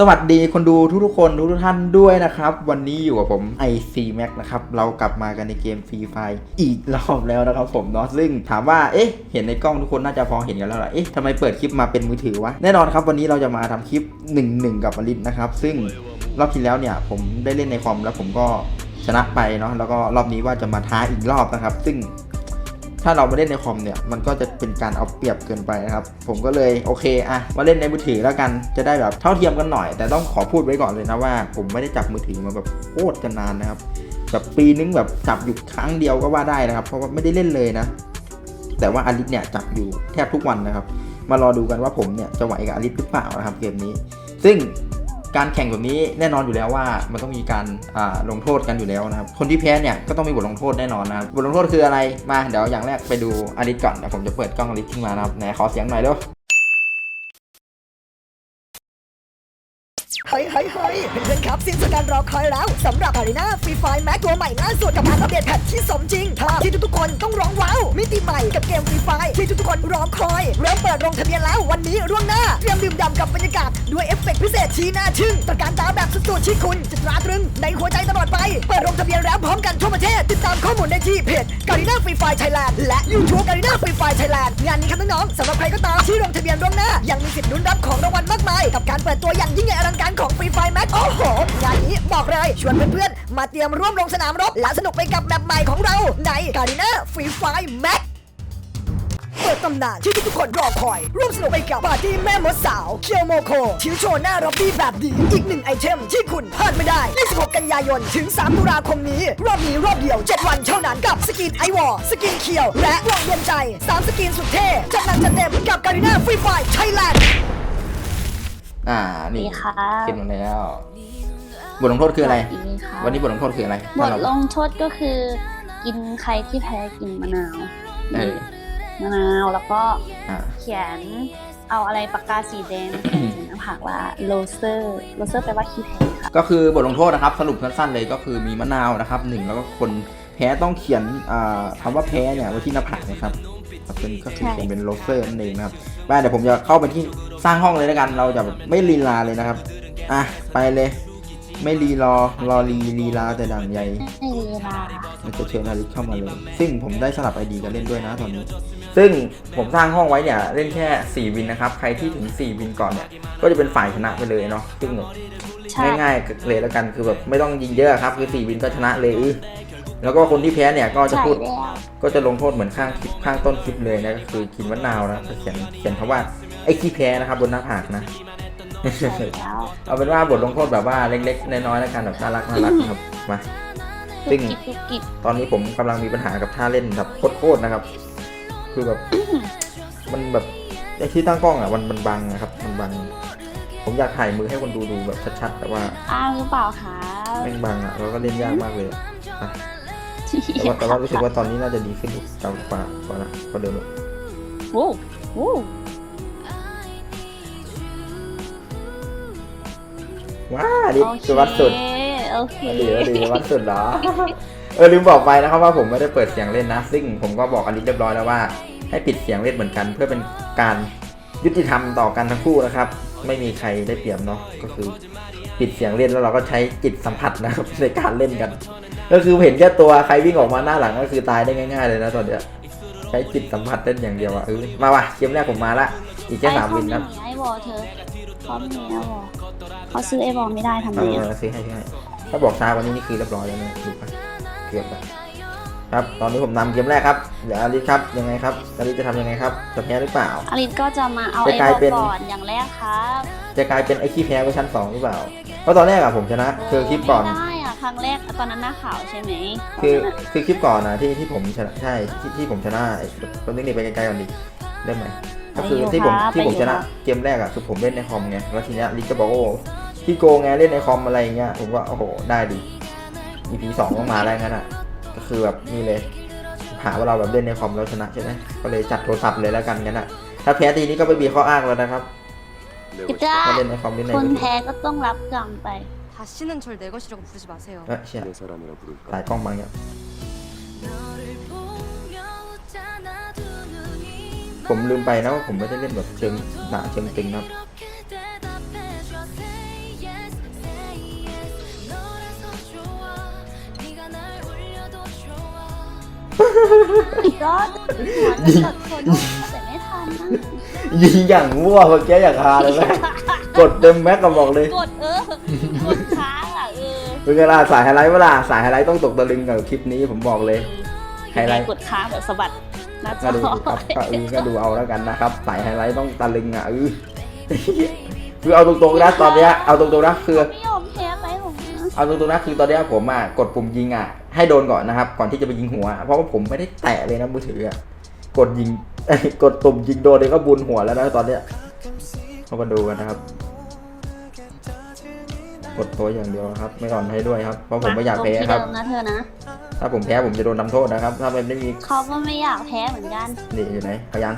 สวัสดีคนดูทุกๆคนทุกๆท่านด้วยนะครับ วันนี้อยู่กับผม IC Max นะครับ เรากลับมากันในเกม Free Fire อีกรอบแล้วนะครับผมเนาะซึ่งถามว่าเอ๊ะเห็นในกล้องทุกคนน่าจะพอเห็นกันแล้วล่ะเอ๊ะทำไมเปิดคลิปมาเป็นมือถือวะ แน่นอนครับ วันนี้เราจะมาทำคลิป 1-1 กับอลิสนะครับ ซึ่งรอบที่แล้วเนี่ยผมได้เล่นในคอมแล้วผมก็ชนะไปเนาะแล้วก็รอบนี้ว่าจะมาท้าอีกรอบนะครับ ซึ่ง ถ้าเรามาเล่นในคอมเนี่ยมันก็จะเป็นการเอาเปรียบเกินไปนะครับ ผมก็เลยโอเคอะมาเล่นในมือถือแล้วกันจะได้แบบเท่าเทียมกันหน่อย แต่ต้องขอพูดไว้ก่อนเลยนะว่า ผมไม่ได้จับมือถือมาแบบโคตรจะนานนะครับแบบปีนึงแบบจับอยู่ครั้งเดียวก็ว่าได้นะครับ เพราะว่าไม่ได้เล่นเลยนะ แต่ว่าอลิสเนี่ยจับอยู่แทบทุกวันนะครับ มารอดูกันว่าผมเนี่ยจะไหวกับอลิสหรือเปล่านะครับเกมนี้ ซึ่ง การแข่งแบบนี้แน่นอนอยู่แล้วว่า มันต้องมีการลงโทษกันอยู่แล้วนะครับ คนที่แพ้เนี่ยก็ต้องมีบทลงโทษแน่นอนนะครับ บทลงโทษคืออะไร มาเดี๋ยวอย่างแรกไปดูอลิสก่อนเดี๋ยวผมจะเปิดกล้องอลิสขึ้นมานะครับ ไหนขอเสียงหน่อยเร็ว เฮ้ยเฮ้ยเฮ้ยเพื่อนครับสิ้นสุดการรอคอยแล้วสำหรับอารีนาฟรีไฟแม็กตัวใหม่ล่าสุดกับการอัปเดตแพทที่สมจริงท่าที่ทุกๆคนต้องร้องว้าวมิติใหม่กับเกมฟรีไฟที่ทุกๆคนรอคอยเริ่มเปิดลงทะเบียนแล้ววันนี้ร่วงหน้าเตรียมดื่มด่ำกับบรรยากาศด้วยเอฟเฟกต์พิเศษที่น่าทึ่งตระการตาแบบสุดๆที่คุณจะตราตรึงในหัวใจตลอดไปเปิดลงทะเบียนแล้วพร้อมกันทั่วประเทศติดตามข้อมูลได้ที่เพจการีนาฟรีไฟไทยแลนด์และยูทูบการีนาฟรีไฟไทยแลนด์งานนี้ครับน้องๆสำหรับใครก็ตามที่ลงทะเบียนล่วงหน้ายังมีสิทธิ์ลุ้นรับของรางวัลมากมายกับการเปิดตัวอย่างยิ่งใหญ่อลังการของฟรีไฟแม็กโอ้โห งานนี้บอกเลยชวนเพื่อนๆ มาเตรียมร่วมลงสนามรบ และสนุกไปกับแบบใหม่ของเราในการีนาฟรีไฟแม็กเปิดตำนานที่ทุกคนรอคอย ร่วมสนุกไปกับปาร์ตี้แม่มดสาวเคียวโมโคชิวโชหน้าร็อบบี้แบบดี อีกหนึ่งไอเทมที่คุณพลาดไม่ได้ 26 กันยายน ถึง 3 ตุลาคมนี้ รอบนี้รอบเดียว 7 วันเท่านั้นกับสกินไอวอร์สกินเคียว และวงเย็นใจ 3 สกินสุดเท่จัดหนักจัดเต็มกับการีนาฟรีไฟไทยแลนด์ อ่า นี่สวัสดีค่ะขึ้นมาแล้ว บทลงโทษคืออะไร สวัสดีค่ะวันนี้บทลงโทษคืออะไรบถ้าทเราลงโทษก็คือ กินใครที่แพ้กินมะนาวเออมะนาวแล้วก็อ่า เขียนเอาอะไรปากกาสีแดง เขียนสีหน้าผากว่าโลเซอร์โลเซอร์แปลว่าขี้แพ้ค่ะก็คือบทลงโทษนะครับสรุปสั้นๆเลยก็คือมีมะนาวนะครับหนึ่งแล้วก็คนแพ้ต้องเขียนอ่าคำว่าแพ้เนี่ยไว้ที่หน้าผากนะครับ เป็นก็คือเขียนเป็นโลเซอร์นั่นเองนะครับบ้าเดี๋ยวผมจะเข้าไปที่สร้างห้องเลยแล้วกัน เราจะแบบไม่ลีลาเลยนะครับ อะไปเลย ไม่รีรอรอรีลีลาแต่ดังใหญ่ไม่เวลามันจะเชิญนาริสเข้ามาเลย ซึ่งผมได้สลับไอดีกันเล่นด้วยนะตอนนี้ ซึ่งผมสร้างห้องไว้เนี่ยเล่นแค่ 4 วินนะครับ ใครที่ถึง 4 วินก่อนเนี่ยก็จะเป็นฝ่ายชนะไปเลยเนาะซึ่งใช่ง่ายๆเลยแล้วกันคือแบบไม่ต้องยิงเยอะครับคือ4วินก็ชนะเลยอื้อ แล้วก็คนที่แพ้เนี่ยก็จะใช่พูดแล้วก็จะลงโทษเหมือนข้างคลิปข้างต้นคลิปเลยนะก็คือกินมะนาวนะเขียนเขียนคำว่าไอ้ขี้แพ้นะครับบนหน้าผากนะใช่แล้วเอาเป็นว่าบทลงโทษแบบว่าเล็กๆน้อยๆแล้วกันแบบน่ารักน่ารักครับมาซึ่กุงกกิบกุกกิบตอนนี้ผมกำลังมีปัญหากับท่าเล่นแบบโคตรๆนะครับ คือแบบมันแบบไอ้ที่ตั้งกล้องอะมันมันบังนะครับ มันบัง ผมอยากถ่ายมือให้คนดูดูแบบชัดๆแต่ว่าอ้าวหรือเปล่าคะแม่งบังอะแล้วก็เล่นยากมากเลยอะอะ แต่ว่าแต่ว่ารู้สึกว่าตอนนี้น่าจะดีขึ้นกว่ากว่ากว่าละกว่าเดิมอะโว้โว้ว้าดิโอเคสวัสดสุดโอเคอดีอดีวัดสุดเหรอ เออลืมบอกไปนะครับว่าผมไม่ได้เปิดเสียงเล่นนะ ซึ่งผมก็บอกอลิสเรียบร้อยแล้วว่า ให้ปิดเสียงเล่นเหมือนกัน เพื่อเป็นการยุติธรรมต่อกันทั้งคู่นะครับ ไม่มีใครได้เปรียบเนาะก็คือ ปิดเสียงเล่นแล้วเราก็ใช้จิตสัมผัสนะครับในการเล่นกัน ก็คือเห็นแค่ตัวใครวิ่งออกมาหน้าหลังก็คือตายได้ง่าย ๆเลยนะตอนเนี้ยใช้จิตสัมผัสเล่นอย่างเดียวอะเออมาว่ะเกมแรกผมมาละอีกแค่สามวินนะไอ้วอลเธอเขามีไอ้วอลเขาซื้อไอ้วอลไม่ได้ทำไงเอออะซื้อให้ซื้อให้ถ้าบอกช้าวันนี้นี่คือเรียบร้อยแล้วนะดูไปเกือบไปครับตอนนี้ผมนำเกมแรกครับเดี๋ยวอาริสครับยังไงครับอาริสจะทำยังไงครับจะแพ้หรือเปล่าอลินก็จะมาเอาจะไอ้กลายวอลเป็นก่อนอย่างแรกครับจะกลายเป็นไอ้ขี้แพ้เวอร์ชันสองหรือเปล่าเพราะตอนแรกอะผมชนะคือคลิปก่อนไม่ได้อะค รั้งแรกตอนนั้นหน้าขาวใช่ไหมคือตนนั้นอะคือคลิปก่อนนะที่ที่ผมชนะใช่ที่ที่ผมชนะไอ้ตอนนี้นี่ไปไกลๆก่อนดิได้ไหมก็คือที่ผมที่ผมชนะเกมแรกอะคือผมเล่นในคอมไงแล้วทีเนี้ยลิกก็บอกโอ้พี่โกงไงเล่นในคอมอะไรอย่างเงี้ยผมก็โอ้โหได้ดิ EP สองต้องมาแล้วงั้นอะก็คือแบบนี่เลยหาว่าเราแบบเล่นในคอมแล้วชนะใช่ไหมก็เลยจัดโทรศัพท์เลยแล้วกันงั้นอะถ้าแพ้ทีนี้ก็ไม่มีข้ออ้างแล้วนะครับกิบจ้าถ้าเล่นในคอมเล่นในคนมือถือแพ้ก็ต้องรับกรรมไป 다시는 절 내 것이라고 부르지 마세 요. เอ้내사람이라부를 까? 아두 눈이 ผมลืมไปนะว่าผมไม่ได้เล่นแบบเชิงหนาเชิงตึงนะก็ยิง คนแต่ไม่ทันยิงอย่างวัวเมื่อกี้อย่างฮาเลยไหมกดเต็มแม็กก็บอกเลย กดเออ เออเป็นไงล่ะสายไฮไลท์เวลาสายไฮไลท์ต้องตกตะลึงกับคลิปนี้ผมบอกเลยไฮไลท์กดค้างแบบสะบัดหน้าจก็อดูครับก็เออก็ดูเอาแล้วกันนะครับสายไฮไลท์ต้องตะลึงอะเออคือเอาตรงๆนะตอนเนี้ยเอาตรงๆนะคือไม่ยอมแพ้ไปของนะเอาตรงๆนะคือตอนเนี้ยผมอะกดปุ่มยิงอะให้โดนก่อนนะครับก่อนที่จะไปยิงหัว เพราะว่าผมไม่ได้แตะเลยนะมือถืออะกดยิงกดตุ่มยิงโดนเลยก็บุญหัวแล้วนะตอนเนี้ยเรามาดูกันนะครับ กดตัวอย่างเดียวนะครับ ไม่ก่อนให้ด้วยครับ เพราะผมไม่อยากแพ้ครับ ตงที่เดิมนะเธอนะ ถ้าผมแพ้ผมจะโดนทำโทษนะครับ ถ้ามันไม่มีเขาก็ไม่อยากแพ้เหมือนกัน นี่อยู่ไหนเขายัง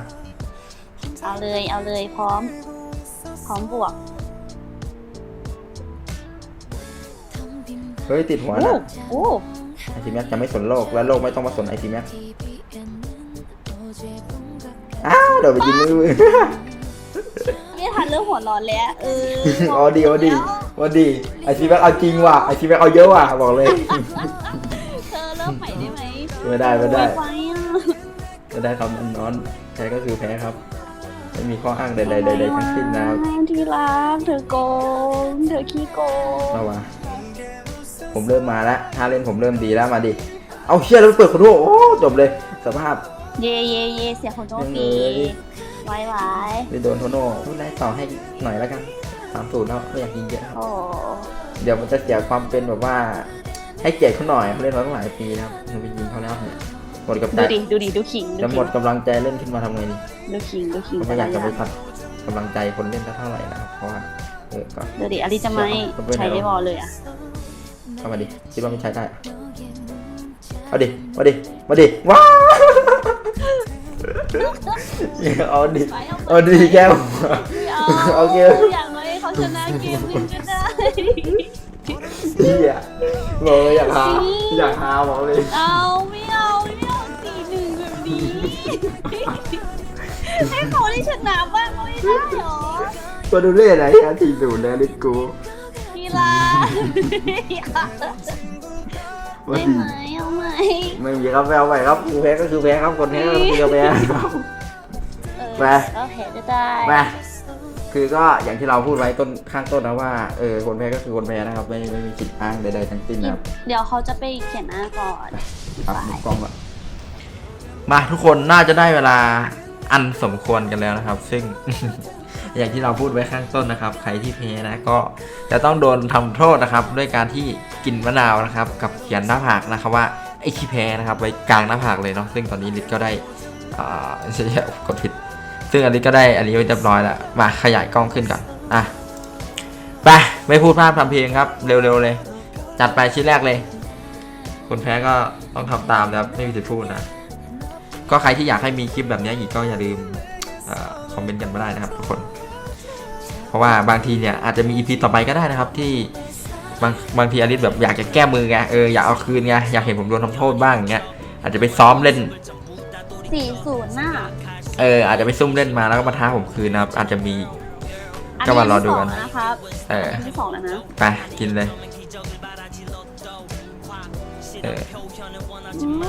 เอาเลยเอาเลยพร้อม พร้อมบวก เฮ้ยติดหัวโอ้นะโอ้ไอซีแม็กจะไม่สนโลกและโลกไม่ต้องมาสนไอซีแม็กอ้าวเดี๋ยวไปยิงมือ ไม่ทันเรื่องหัวร้อนแล้ว เอออ๋อดีอ๋อดี อ๋อดีไอซีแม็กเอาจริงว่ะไอซีแม็กเอาเยอะว่ะบอกเลย เธอเริ่มใหม่ได้ไหมไม่ได้ไม่ได้ ไว้อะไม่ได้ครับมันนอนแพ้ก็คือแพ้ครับ ไม่มีข้ออ้างใดๆใดๆทั้งสิ้นนะครับที่รักเธอโกง เธอขี้โกงเอาวะผมเริ่มมาแล้วถ้าเล่นผมเริ่มดีแล้วมาดิเอาเชี่ยแล้วเปิดขอโทษโอ้จบเลยสภาพ เย่เย่เย่เสียงคนโน้ปีเอ้ยไว้ไว้ ไปโดนโทโน่พูดไล่ต่อให้หน่อยแล้วกัน สามศูนย์แล้วไม่อยากยิงเยอะครับโอ้เดี๋ยวมันจะเสียความเป็นแบบว่า ให้เกียรติเขาหน่อยเขาเล่นมาตั้งหลายปีนะครับมันไปยิงเขาแล้วเนี่ยหมดกับดูใจดิดูดิดูขิงดูจะหมขิดงกำลังใจเล่นขึ้นมาทำไงดีดูขิงดูขิงก็ไม่อยากจะไปตัดกำลังใจคนเล่นสักเท่าไหร่นะครับเพราะว่าเออก็ดูดิอลิจะไม่เอาไปไหนใช้ได้บอลเลยอะเข้ามาดิคิดว่าไม่ใช้ได้เอาดิมาดิมาดิว้าวเอาดิเอาดิแก้วโอเคอย่างน้อยเขา ชนะเกมนึงก็ได้ เฮียบอกเลยอยากหาอยากหาบอกเลยเอาไม่เอาไม่เอาสี่หนึ่งแบบนี้ให้เขาได้ชนะบ้างไม่ได้หรอตัวดูเล่นไหนนะทีดูนะลิกูกีฬาว่าได้ดีไหมเอาไหมไม่มีครับไม่เอาไปครับคือแพ้ก็คือแพ้ครับคนแพ้ก็คือแพ้ครับ เออไป ก็แพ้ก็ได้ มา คือก็อย่างที่เราพูดไว้ต้นข้างต้นนะว่าเออคนแพ้ก็คือคนแพ้นะครับ ไม่ไม่มีสิทธิ์อ้างใดๆทั้งสิ้นนะครับเดี๋ยวเขาจะไปเขียนหน้าก่อนครับมุมกล้องละมาทุกคนน่าจะได้เวลาอันสมควรกันแล้วนะครับ ซึ่ง อย่างที่เราพูดไว้ข้างต้นนะครับ ใครที่แพ้นะก็จะต้องโดนทำโทษนะครับ ด้วยการที่กินมะนาวนะครับ กับเขียนหน้าผากนะครับว่าไอ้ที่แพ้นะครับไว้กลางหน้าผากเลยเนาะซึ่งตอนนี้ลิศก็ได้อ่าใช่กดผิด ซึ่งอันนี้ก็ได้อันนี้ไว้เรียบร้อยแล้ว มาขยายกล้องขึ้นก่อน อะ ไปไม่พูดพลาดทำเพลงครับ เร็วๆเลย จัดไปชิ้นแรกเลย คนแพ้ก็ต้องทำตามนะครับไม่มีสิทธิ์พูดนะ ก็ใครที่อยากให้มีคลิปแบบนี้อีกก็อย่าลืมอคอมเมนต์กันมาได้นะครับทุกคน เพราะว่าบางทีเนี่ยอาจจะมีอีพีต่อไปก็ได้นะครับที่บางบางทีอลิสแบบอยากจะแก้มือไงเอออยากเอาคืนไงอยากเห็นผมโดนทำโทษบ้างอย่างเงี้ยอาจจะไปซ้อมเล่นสี่ศูนย์น่ะ เอออาจจะไปซุ่มเล่นมาแล้วก็มาท้าผมคืนนะครับอาจจะมีอันก็นี้มารอดูกันที่สงแล้วนะครับเออนที่สองแล้วนะไปกินเลยเอออืม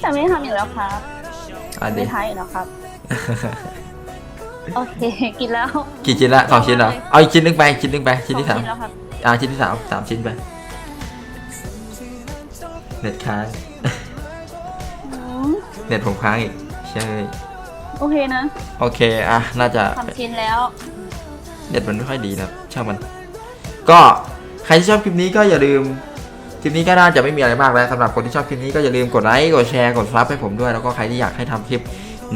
แต่ไม่ทำอยู่แล้วครับอันไม่นี้ท้ายอยู่แล้วครับโอเคกินแล้วกี่ชิ้นละสองชิ้นเหรอเอาอีกชิ้นหนึงไปชิ้นหนึงไปชิ้นที่สามสองแล้วครับอ่าชิ้นที่สามสามชิ้นไปเน็ตค้างอืมเน็ตผมค้างอีก ใช่ โอเคนะโอเค อะ น่าจะ ทำกินแล้ว เน็ตมันไม่ค่อยดีนะครับช่างมัน ก็ใครที่ชอบคลิปนี้ก็อย่าลืมคลิปนี้ก็น่าจะไม่มีอะไรมากแล้วสำหรับคนที่ชอบคลิปนี้ก็อย่าลืมกดไลค์กดแชร์กดซับให้ผมด้วยแล้วก็ใครที่อยากให้ทำคลิป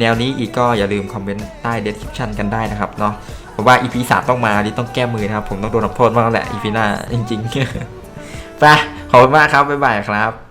แนวนี้อีกก็อย่าลืมคอมเมนต์ใต้ description กันได้นะครับเนาะเพราะว่า EP สามต้องมาดิต้องแก้มือนะครับ ผมต้องโดนทำโทษบ้างแล้วแหละ EP หน้าจริงๆ ไปขอบคุณมากครับบ๊ายบายครับ